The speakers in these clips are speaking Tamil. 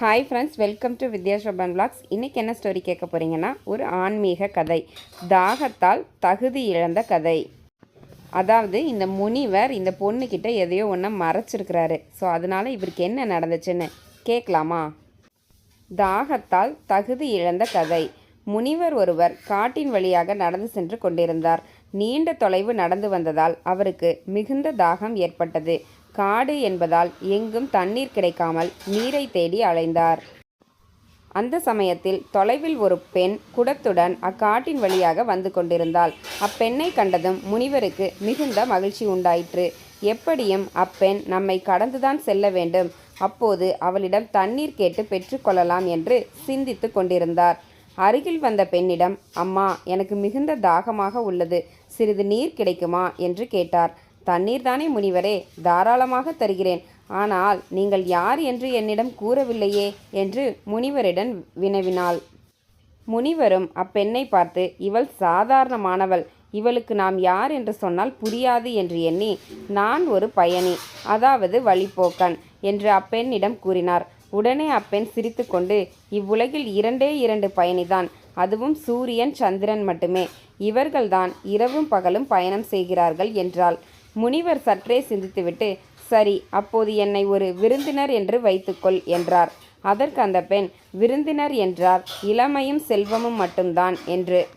Hi friends welcome to Vidya Shoban blogs இன்றைக்கி என்ன ஸ்டோரி கேட்க போகிறீங்கன்னா ஒரு ஆன்மீக கதை. தாகத்தால் தகுதி இழந்த கதை. அதாவது இந்த முனிவர் இந்த பொண்ணுக்கிட்ட எதையோ ஒன்று மறைச்சிருக்கிறாரு. ஸோ அதனால் இவருக்கு என்ன நடந்துச்சுன்னு கேட்கலாமா? தாகத்தால் தகுதி இழந்த கதை. முனிவர் ஒருவர் காட்டின் வழியாக நடந்து சென்று கொண்டிருந்தார். நீண்ட தொலைவு நடந்து வந்ததால் அவருக்கு மிகுந்த தாகம் ஏற்பட்டது. காடு என்பதால் எங்கும் தண்ணீர் கிடைக்காமல் நீரை தேடி அலைந்தார். அந்த சமயத்தில் தொலைவில் ஒரு பெண் குடத்துடன் அக்காட்டின் வழியாக வந்து கொண்டிருந்தாள். அப்பெண்ணை கண்டதும் முனிவருக்கு மிகுந்த மகிழ்ச்சி உண்டாயிற்று. எப்படியும் அப்பெண் நம்மை கடந்துதான் செல்ல வேண்டும். அப்போது அவளிடம் தண்ணீர் கேட்டு பெற்றுக்கொள்ளலாம் என்று சிந்தித்து கொண்டிருந்தார். அருகில் வந்த பெண்ணிடம் அம்மா எனக்கு மிகுந்த தாகமாக உள்ளது. சிறிது நீர் கிடைக்குமா? என்று கேட்டார். தண்ணீர் தானே முனிவரே தாராளமாக தருகிறேன். ஆனால் நீங்கள் யார் என்று என்னிடம் கூறவில்லையே என்று முனிவரிடம் வினவினாள். முனிவரும் அப்பெண்ணை பார்த்து இவள் சாதாரணமானவள் இவளுக்கு நாம் யார் என்று சொன்னால் புரியாது என்று எண்ணி நான் ஒரு பயணி அதாவது வழிப்போக்கன் என்று அப்பெண்ணிடம் கூறினார். உடனே அப்பெண் சிரித்துக்கொண்டு இவ்வுலகில் இரண்டே இரண்டு பயணிதான் அதுவும் சூரியன் சந்திரன் மட்டுமே இவர்கள்தான் இரவும் பகலும் பயணம் செய்கிறார்கள் என்றாள். முனிவர் சற்றே சிந்தித்துவிட்டு சரி அப்போது என்னை ஒரு விருந்தினர் என்று வைத்துக்கொள் என்றார். அதற்கு அந்த பெண் விருந்தினர் என்றார் இளமையும் செல்வமும் மட்டும்தான் என்று.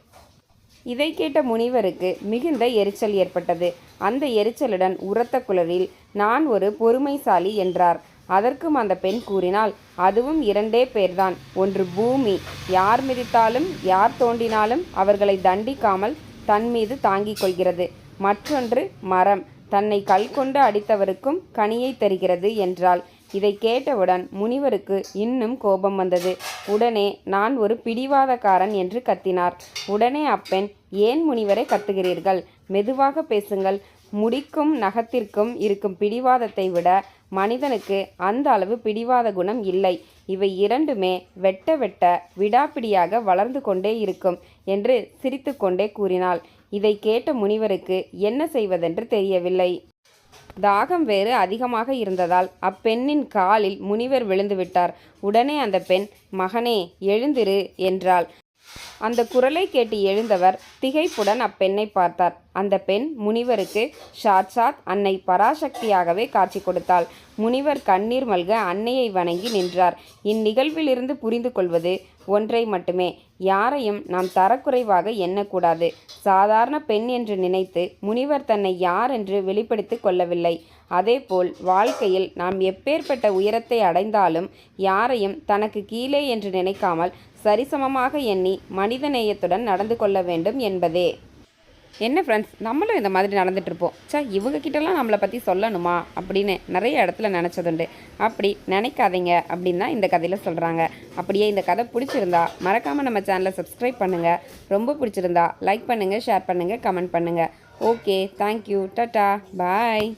இதை கேட்ட முனிவருக்கு மிகுந்த எரிச்சல் ஏற்பட்டது. அந்த எரிச்சலுடன் உரத்த குளரில் நான் ஒரு பொறுமைசாலி என்றார். அதற்கும் அந்த பெண் கூறினால் அதுவும் இரண்டே பேர்தான். ஒன்று பூமி. யார் மிதித்தாலும் யார் தோண்டினாலும் அவர்களை தண்டிக்காமல் தன் மீது தாங்கிக் கொள்கிறது. மற்றொன்று மரம். தன்னை கல் கொண்டு அடித்தவருக்கும் கனியை தருகிறது என்றாள். இதை கேட்டவுடன் முனிவருக்கு இன்னும் கோபம் வந்தது. உடனே நான் ஒரு பிடிவாதக்காரன் என்று கத்தினார். உடனே அப்பெண் ஏன் முனிவரை கத்துகிறீர்கள்? மெதுவாக பேசுங்கள். முடிக்கும் நகத்திற்கும் இருக்கும் பிடிவாதத்தை விட மனிதனுக்கு அந்த அளவு பிடிவாத குணம் இல்லை. இவை இரண்டுமே வெட்ட வெட்ட விடாப்பிடியாக வளர்ந்து கொண்டே இருக்கும் என்று சிரித்துக்கொண்டே கூறினாள். இதை கேட்ட முனிவருக்கு என்ன செய்வதென்று தெரியவில்லை. தாகம் வேறு அதிகமாக இருந்ததால் அப்பெண்ணின் காலில் முனிவர் விழுந்துவிட்டார். உடனே அந்த பெண் மகனே எழுந்திரு என்றாள். அந்த குரலை கேட்டு எழுந்தவர் திகைப்புடன் அப்பெண்ணை பார்த்தார். அந்த பெண் முனிவருக்கு சாட்சாத் அன்னை பராசக்தியாகவே காட்சி கொடுத்தாள். முனிவர் கண்ணீர் மல்க அன்னையை வணங்கி நின்றார். இந்நிகழ்விலிருந்து புரிந்து கொள்வது ஒன்றை மட்டுமே. யாரையும் நாம் தரக்குறைவாக எண்ணக்கூடாது. சாதாரண பெண் என்று நினைத்து முனிவர் தன்னை யார் என்று வெளிப்படுத்தி கொள்ளவில்லை. அதேபோல் வாழ்க்கையில் நாம் எப்பேற்பட்ட உயரத்தை அடைந்தாலும் யாரையும் தனக்கு கீழே என்று நினைக்காமல் சரிசமமாக எண்ணி மனிதநேயத்துடன் நடந்து கொள்ள வேண்டும் என்பதே. என்ன ஃப்ரெண்ட்ஸ் நம்மளும் இந்த மாதிரி நடந்துகிட்ருப்போம் சே இவங்க கிட்டலாம் நம்மளை பற்றி சொல்லணுமா? அப்படின்னு நிறைய இடத்துல நினச்சதுண்டு. அப்படி நினைக்காதீங்க அப்படின்னு தான் இந்த கதையில் சொல்கிறாங்க அப்படியே இந்த கதை பிடிச்சிருந்தா மறக்காமல் நம்ம சேனலை சப்ஸ்கிரைப் பண்ணுங்கள் ரொம்ப பிடிச்சிருந்தா லைக் பண்ணுங்கள் ஷேர் பண்ணுங்கள் கமெண்ட் பண்ணுங்கள் ஓகே தேங்க்யூ டட்டா பாய்